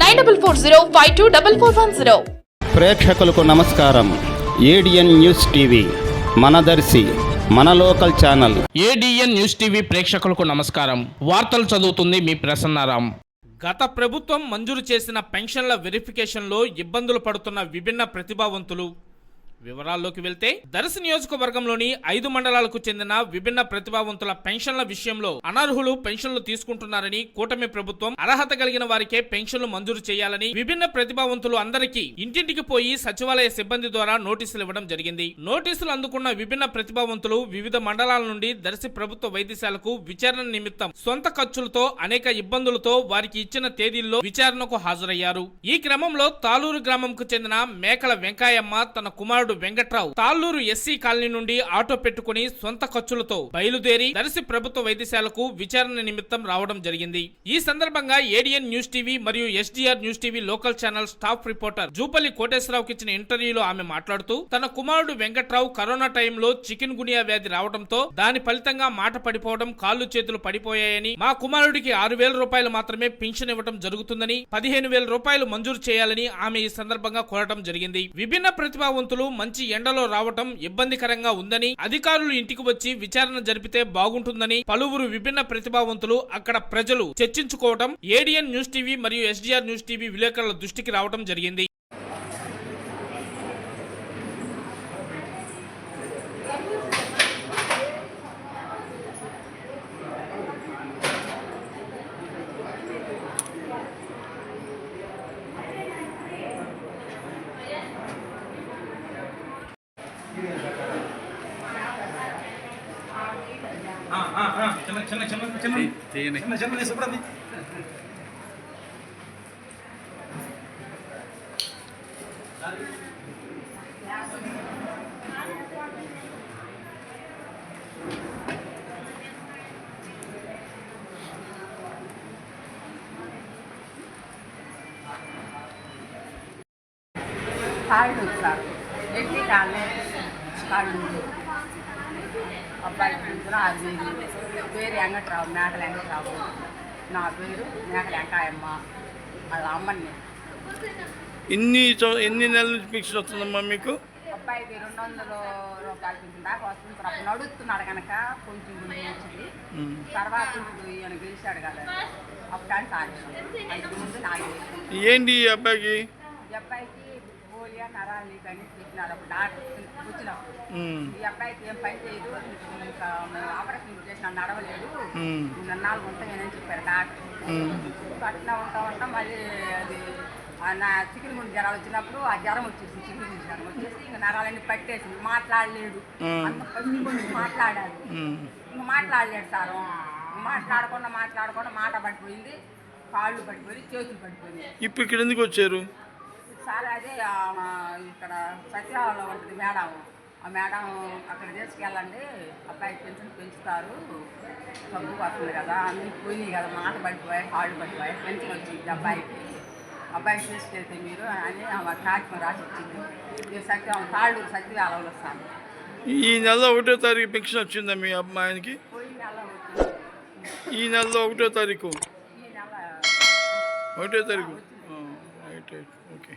Nine double four zero five two double four one zero. ప్రేక్షకులకు నమస్కారం. ADN news TV మనదర్శి మన local channel. ADN news TV ప్రేక్షకులకు నమస్కారం. వార్తలు చదువుతుంది మీ ప్రసన్నారాం. గత ప్రభుత్వం మంజూరు చేసిన పెన్షన్ల వెరిఫికేషన్లో ఇబ్బందులు పడుతున్న విభిన్న ప్రతిభావంతులు వివరాల్లోకి వెళ్తే దర్శ నియోజకవర్గంలోని ఐదు మండలాలకు చెందిన విభిన్న ప్రతిభావంతుల పెన్షన్ల విషయంలో అనర్హులు పెన్షన్లు తీసుకుంటున్నారని కూటమి ప్రభుత్వం అర్హత కలిగిన వారికే పెన్షన్లు మంజూరు చేయాలని విభిన్న ప్రతిభావంతులు అందరికీ ఇంటింటికి పోయి సచివాలయ సిబ్బంది ద్వారా నోటీసులు ఇవ్వడం జరిగింది. నోటీసులు అందుకున్న విభిన్న ప్రతిభావంతులు వివిధ మండలాల నుండి దర్శి ప్రభుత్వ వైద్యశాలకు విచారణ నిమిత్తం సొంత ఖర్చులతో అనేక ఇబ్బందులతో వారికి ఇచ్చిన తేదీల్లో విచారణకు హాజరయ్యారు. ఈ క్రమంలో తాలూరు గ్రామంకు చెందిన మేకల వెంకాయమ్మ తన కుమారుడు వెంకట్రావు. తాళ్ళూరు ఎస్సీ కాలనీ నుండి ఆటో పెట్టుకుని సొంత ఖర్చులతో బయలుదేరి దర్శి ప్రభుత్వ వైద్యశాలకు విచారణ నిమిత్తం రావడం జరిగింది. ఈ సందర్భంగా ఏడిఎన్ న్యూస్ టీవీ మరియు SDR news TV local channel staff reporter Jupalli కోటేశ్వరరావుకి ఇచ్చిన ఇంటర్వ్యూలో ఆమె మాట్లాడుతూ తన కుమారుడు వెంకట్రావు కరోనా టైంలో చికెన్ గునియా వ్యాధి రావడంతో దాని ఫలితంగా మాట పడిపోవడం కాళ్ళు చేతులు పడిపోయాయని మా కుమారుడికి ఆరు వేల రూపాయలు మాత్రమే పింఛన్ ఇవ్వడం జరుగుతుందని పదిహేను వేల రూపాయలు మంజూరు చేయాలని ఆమె ఈ సందర్భంగా కోరటం జరిగింది. విభిన్న ప్రతిభావంతులు మంచి ఎండలో రావటం ఇబ్బందికరంగా ఉందని అధికారులు ఇంటికి వచ్చి విచారణ జరిపితే బాగుంటుందని పలువురు విభిన్న ప్రతిభావంతులు అక్కడ ప్రజలు చర్చించుకోవడం ఏడిఎన్ న్యూస్ టీవీ మరియు ఎస్డీఆర్ న్యూస్ టీవీ విలేకరుల దృష్టికి రావడం జరిగింది. చిన్న చిన్న చిన్న చిన్న చిన్న చిన్న తీసుకురండి కాళ్ళు సార్ ఎట్టి కాళ్ళు కాళ్ళు అబ్బాయి కూతురు ఆరు వేలు పేరు వెంకట్రావు మేకల వెంకట్రావు నా పేరు మేకల వెంకాయమ్మ వాళ్ళ అమ్మని ఎన్ని ఎన్ని నెలల నుంచి ఫిక్స్ వస్తుందమ్మా మీకు? అబ్బాయికి రెండు వందల రూపాయలు దాకా వస్తుంది. అప్పుడు నడుస్తున్నాడు కనుక కొంచెం వచ్చింది తర్వాత ఈయన గెలిచాడు కదా. అప్పుడు అంటే ఏంటి ఈ అబ్బాయికి? ఈ అబ్బాయికి పోలియో నరాలు చెప్పినారు అప్పుడు డాక్టర్ వచ్చినప్పుడు ఈ అబ్బాయికి ఏం పని చేయదు ఇంకా ఆపరేషన్ చేసిన నడవలేదు. నాలుగు ఉంటాయని చెప్పారు డాక్టర్. అట్లా ఉంటా ఉంటా మళ్ళీ అది నా చికెన్ గుండె జ్వరాలు వచ్చినప్పుడు ఆ జ్వరం వచ్చేసి చికెన్ గుండె జ్వరం వచ్చేసి ఇంకా నరాలన్నీ పట్టేసింది. మాట్లాడలేడు మాట్లాడాలి. ఇంకా మాట్లాడలేడు సార్. మాట్లాడకుండా మాట్లాడకుండా మాట పడిపోయింది కాళ్ళు పడిపోయి చేతులు పడిపోయింది ఇప్పుడు ఇక్కడ ఎందుకు వచ్చారు? సార్ అదే ఆ, ఇక్కడ సత్యాలలో ఉంటుంది మేడం. ఆ మేడం అక్కడ తీసుకెళ్ళండి. అబ్బాయి పెన్షన్ పెంచుతారు. డబ్బు వస్తుంది కదా అన్నీ పోయినాయి కదా మాట పడిపోయాయి కాళ్ళు పడిపోయాయి పెన్షన్ వచ్చింది అబ్బాయికి. అబ్బాయి తీసుకెళ్తే మీరు అని ఆమె కాగితం రాసి ఇచ్చింది నేను సత్యం తాళ్ళు సత్యవేలలో వస్తాను ఈ నెల ఒకటో తారీఖు పెన్షన్ వచ్చిందా మీ అమ్మాయికి? వచ్చింది ఈ నెలలో ఒకటో తారీఖు? ఒకటో తారీఖు. ఆ, రైట్ రైట్ ఓకే.